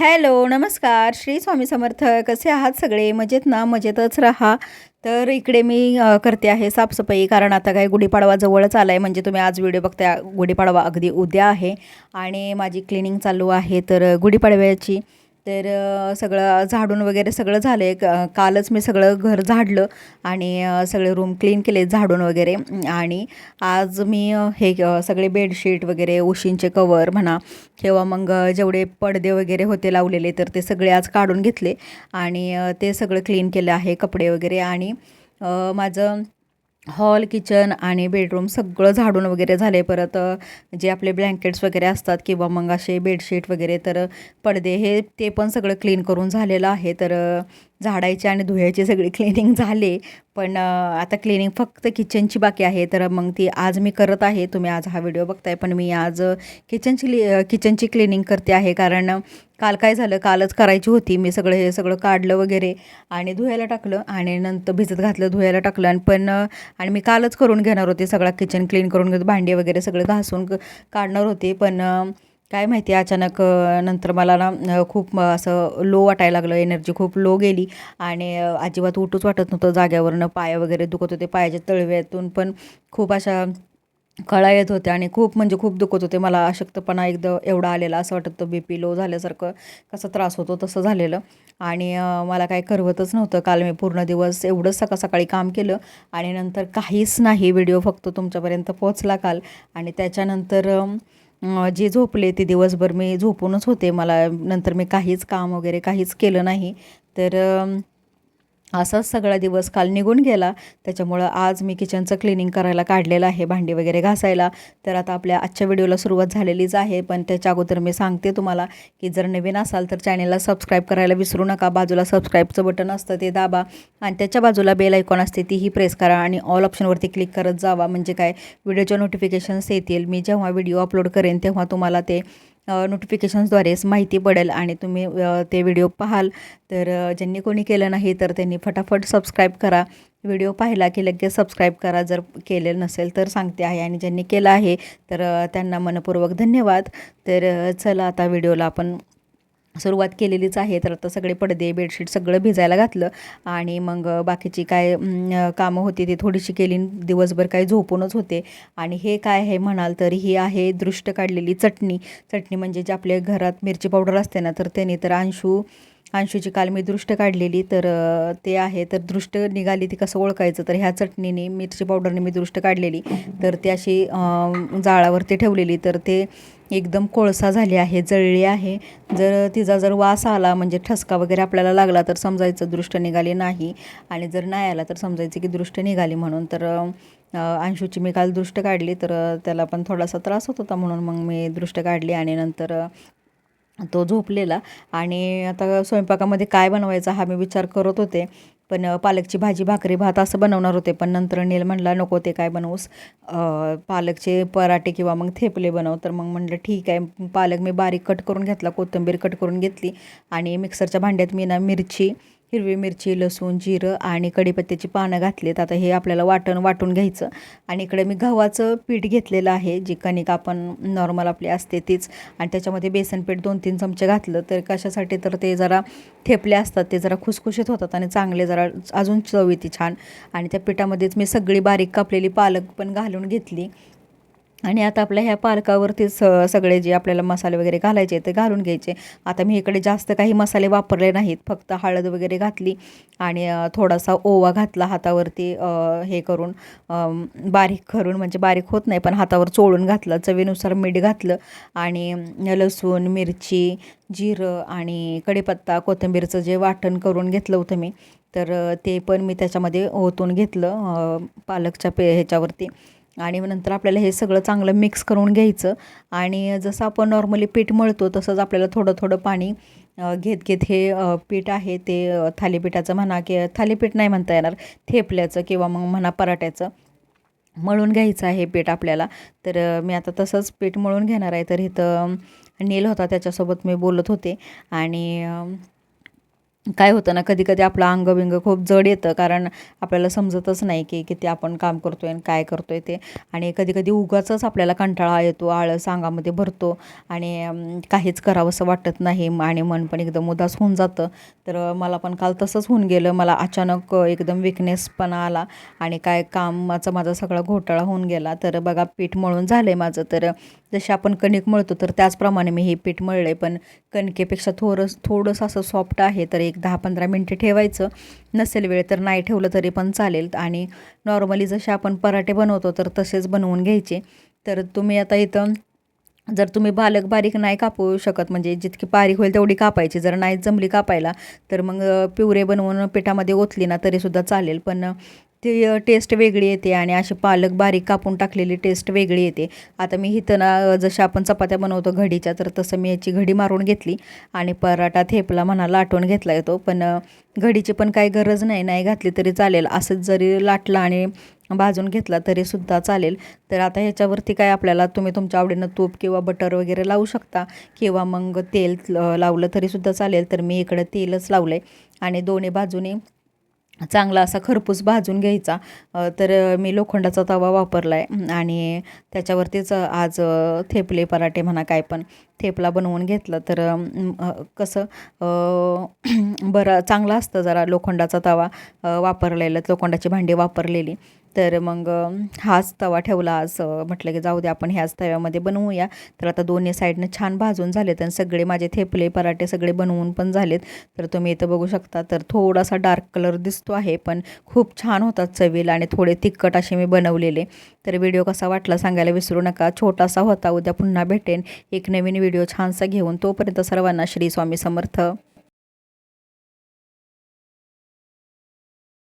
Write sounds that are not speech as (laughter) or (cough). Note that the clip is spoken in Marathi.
हॅलो नमस्कार. श्री स्वामी समर्थ. कसे आहात सगळे? मजेत ना? मजेतच राहा. तर इकडे मी करते आहे साफसफाई. कारण आता काय गुढीपाडवा जवळच आला आहे म्हणजे तुम्ही आज व्हिडिओ बघता गुढीपाडवा अगदी उद्या आहे. आणि माझी क्लिनिंग चालू आहे. तर गुढीपाडव्याची तर सगळं झाडून वगैरे सगळं झालं आहे कालच मी सगळं घर झाडलं आणि सगळे रूम क्लीन केले झाडून वगैरे. आणि आज मी हे सगळे बेडशीट वगैरे उशींचे कवर म्हणा किंवा मग जेवढे पडदे वगैरे होते लावलेले तर ते सगळे आज काढून घेतले. आणि ते सगळं क्लीन केलं आहे कपडे वगैरे. आणि माझं हॉल किचन आणि बेडरूम सगळं झाडून वगैरे झाले परत जे आपले ब्लँकेट्स वगैरे असतात किंवा मग असे बेडशीट वगैरे तर पडदे हे ते पण सगळं क्लीन करून झालेलं आहे. तर झाडायचे आणि धुयाची सगळी क्लिनिंग झाले. पण आता क्लिनिंग फक्त किचनची बाकी आहे. तर मग ती आज मी करत आहे. तुम्ही आज हा व्हिडिओ बघताय. पण मी आज किचनची क्लि किचनची क्लिनिंग करते आहे. कारण काल काय झालं? कालच करायची होती. मी सगळं हे सगळं काढलं वगैरे आणि धुवायला टाकलं आणि नंतर भिजत घातलं धुयाला टाकलं. आणि पण आणि मी कालच करून घेणार होते. सगळा किचन क्लीन करून घेत भांडी वगैरे सगळं घासून काढणार होते. पण काय माहिती अचानक नंतर मला ना खूप असं लो वाटायला लागलं एनर्जी खूप लो गेली आणि अजिबात उठूच वाटत नव्हतं. जाग्यावरनं पाय वगैरे दुखत होते पायाच्या तळव्यातून पण खूप अशा कळा येत होत्या आणि खूप म्हणजे खूप दुखत होते. मला अशक्तपणा एकदम एवढा आलेला असं वाटत होतं बी पी लो झाल्यासारखं कसा त्रास होतो तसं झालेलं. आणि मला काही करवतच नव्हतं. काल मी पूर्ण दिवस एवढंच सकाळ सकाळी काम केलं आणि नंतर काहीच नाही. व्हिडिओ फक्त तुमच्यापर्यंत पोहोचला काल आणि त्याच्यानंतर जे झोपले ते दिवसभर मी झोपूनच होते. मला नंतर मी काहीच काम वगैरे काहीच केलं नाही. तर असाच सगळा दिवस काल निघून गेला. त्याच्यामुळं आज मी किचनचं क्लिनिंग करायला काढलेलं आहे भांडी वगैरे घासायला. तर आता आपल्या आजच्या व्हिडिओला सुरुवात झालेलीच आहे. पण त्याच्या अगोदर मी सांगते तुम्हाला की जर नवीन असाल तर चॅनेलला सबस्क्राईब करायला विसरू नका. बाजूला सबस्क्राईबचं बटन असतं ते दाबा. आणि त्याच्या बाजूला बेल आयकॉन असते तीही प्रेस करा आणि ऑल ऑप्शनवरती क्लिक करत जावा. म्हणजे काय? व्हिडिओच्या नोटिफिकेशन्स येतील. मी जेव्हा व्हिडिओ अपलोड करेन तेव्हा तुम्हाला ते नोटिफिकेशन्सद्वारेच माहिती पडेल आणि तुम्ही ते व्हिडिओ पाहाल. तर ज्यांनी कोणी केलं नाही तर त्यांनी फटाफट सबस्क्राईब करा. व्हिडिओ पाहिला की लगेच सबस्क्राईब करा. जर केलेलं नसेल तर सांगते आहे. आणि ज्यांनी केलं आहे तर त्यांना मनपूर्वक धन्यवाद. तर चला आता व्हिडिओला आपण सुरुवात केलेलीच आहे. तर आता सगळे पडदे बेडशीट सगळं भिजायला घातलं आणि मग बाकीची काय कामं होती ती थोडीशी केली. दिवसभर काय झोपूनच होते. आणि हे काय आहे म्हणाल तर ही आहे दृष्ट काढलेली चटणी. चटणी म्हणजे जे आपल्या घरात मिरची पावडर असते ना तर त्याने तर अंशू अंशूची काल मी दृष्ट काढलेली. तर ते आहे. तर दृष्ट निघाली ती कसं ओळखायचं? तर ह्या चटणीने मिरची पावडरने मी दृष्ट काढलेली. तर ती अशी जाळावरती ठेवलेली. तर ते एकदम कोळसा झाली आहे जळली आहे. जर तिचा जर वास आला म्हणजे ठसका वगैरे आपल्याला लागला तर समजायचं दृष्ट निघाली नाही. आणि जर नाही आला तर समजायचं की दृष्ट निघाली म्हणून. तर अंशूची मी काल दृष्ट काढली तर त्याला पण थोडासा त्रास होत होता म्हणून मग मी दृष्ट काढली आणि नंतर तो झोपलेला. आणि आता स्वयंपाकामध्ये काय बनवायचा हा मी विचार करत होते. पण पालकची भाजी भाकरी भात असं बनवणार होते पण नंतर नील म्हणला नको ते काय बनवूस. पालकचे पराठे किंवा मग थेपले बनव. तर मग म्हणलं ठीक आहे पालक मी बारीक कट करून घेतला कोथिंबीर कट करून घेतली आणि मिक्सरच्या भांड्यात मी ना मिरची हिरवी मिरची लसूण जिरं आणि कढीपत्त्याची पानं घातलीत. आता हे आपल्याला वाटण वाटून घ्यायचं. आणि इकडे मी गव्हाचं पीठ घेतलेलं आहे. जी कणिक आपण नॉर्मल आपली असते तीच. आणि त्याच्यामध्ये बेसन पीठ दोन तीन चमचे घातलं. तर कशासाठी तर ते जरा थेपले असतात. ते जरा खुसखुशीत होतात आणि चांगले जरा अजून चव येते छान. आणि त्या पिठामध्येच मी सगळी बारीक कापलेली पालक पण घालून घेतली. आणि आता आपल्या ह्या पालकावरती स सगळे जे आपल्याला मसाले वगैरे घालायचे ते घालून घ्यायचे. आता मी इकडे जास्त काही मसाले वापरले नाहीत फक्त हळद वगैरे घातली आणि थोडासा ओवा घातला हातावरती हे करून बारीक करून म्हणजे बारीक होत नाही पण हातावर चोळून घातलं चवीनुसार मीठ घातलं आणि लसूण मिरची जिरं आणि कढीपत्ता कोथिंबीरचं जे वाटण करून घेतलं होतं मी तर ते पण मी त्याच्यामध्ये ओतून घेतलं पालकच्या पे ह्याच्यावरती. आणि नंतर आपल्याला हे सगळं चांगलं मिक्स करून घ्यायचं. आणि जसं आपण नॉर्मली पीठ मळतो तसंच आपल्याला थोडं थोडं पाणी घेत घेत हे पीठ आहे ते थालीपीठाचं म्हणा की थालीपीठ नाही म्हणता येणार थेपल्याचं किंवा मग म्हणा पराठ्याचं मळून घ्यायचं आहे पीठ आपल्याला. तर मी आता तसंच पीठ मळून घेणार आहे. तर इथं नील होता त्याच्यासोबत मी बोलत होते. आणि काय होतं ना कधी कधी आपलं अंग बिंग खूप जड येतं कारण आपल्याला समजतच नाही की किती आपण काम करतो आहे आणि काय करतो आहे ते. आणि कधी कधी उगाचच आपल्याला कंटाळा येतो आळस अंगामध्ये भरतो आणि काहीच करावंसं वाटत नाही आणि मन पण एकदम उदास होऊन जातं. तर मला पण काल तसंच होऊन गेलं. मला अचानक एकदम विकनेसपणा आला आणि काय कामाचा माझा सगळा घोटाळा होऊन गेला. तर बघा पीठ मळून झालं आहे माझं. तर जसे आपण कणिक मळतो तर त्याचप्रमाणे मी हे पीठ मळलं पण कणकेपेक्षा थोडंस थोडंसं असं सॉफ्ट आहे तर एक दहा पंधरा मिनटं ठेवायचं. नसेल वेळ तर नाही ठेवलं तरी पण चालेल. आणि नॉर्मली जसे आपण पराठे बनवतो तर तसेच बनवून घ्यायचे. तर तुम्ही आता इथं जर तुम्ही बालक बारीक नाही कापू शकत म्हणजे जितकी बारीक होईल तेवढी कापायची. जर नाही जमली कापायला तर मग पिवरे बनवून पिठामध्ये ओतली ना तरीसुद्धा चालेल. पण ती टेस्ट वेगळी येते आणि अशी पालक बारीक कापून टाकलेली टेस्ट वेगळी येते. आता मी इथं ना जशा आपण चपात्या बनवतो घडीच्या तर तसं मी याची घडी मारून घेतली आणि पराठा थेपला म्हणा लाटून घेतला येतो. पण घडीची पण काही गरज नाही नाही घातली तरी चालेल. असंच जरी लाटला आणि भाजून घेतला तरीसुद्धा चालेल. तर आता ह्याच्यावरती काय आपल्याला तुम्ही तुमच्या आवडीनं तूप किंवा बटर वगैरे लावू शकता किंवा मग तेल लावलं तरीसुद्धा चालेल. तर मी इकडं तेलच लावलं आहे आणि दोन्ही बाजूने चांगला असा खरपूस भाजून घ्यायचा. तर मी लोखंडाचा तवा वापरला आहे आणि त्याच्यावरतीच आज थेपले पराठे म्हणा काय पण थेपला बनवून घेतलं. तर कसं (clears throat) बरं चांगलं असतं जरा लोखंडाचा तवा वापरलेला लोखंडाची भांडी वापरलेली. तर मग हाच तवा ठेवला असं म्हटलं की जाऊ दे आपण ह्याच तव्यामध्ये बनवूया. तर आता दोन्ही साईडनं छान भाजून झालेत आणि सगळे माझे थेपले पराठे सगळे बनवून पण झालेत. तर तुम्ही इथं बघू शकता तर थोडासा डार्क कलर दिसतो आहे पण खूप छान होतात चवीला आणि थोडे तिखट असे मी बनवलेले. तर व्हिडिओ कसा वाटला सांगायला विसरू नका. छोटासा होता उद्या पुन्हा भेटेन. एक नवीन व्हिडिओ छानसा घेऊन तोपर्यंत सर्वांना श्री स्वामी समर्थ.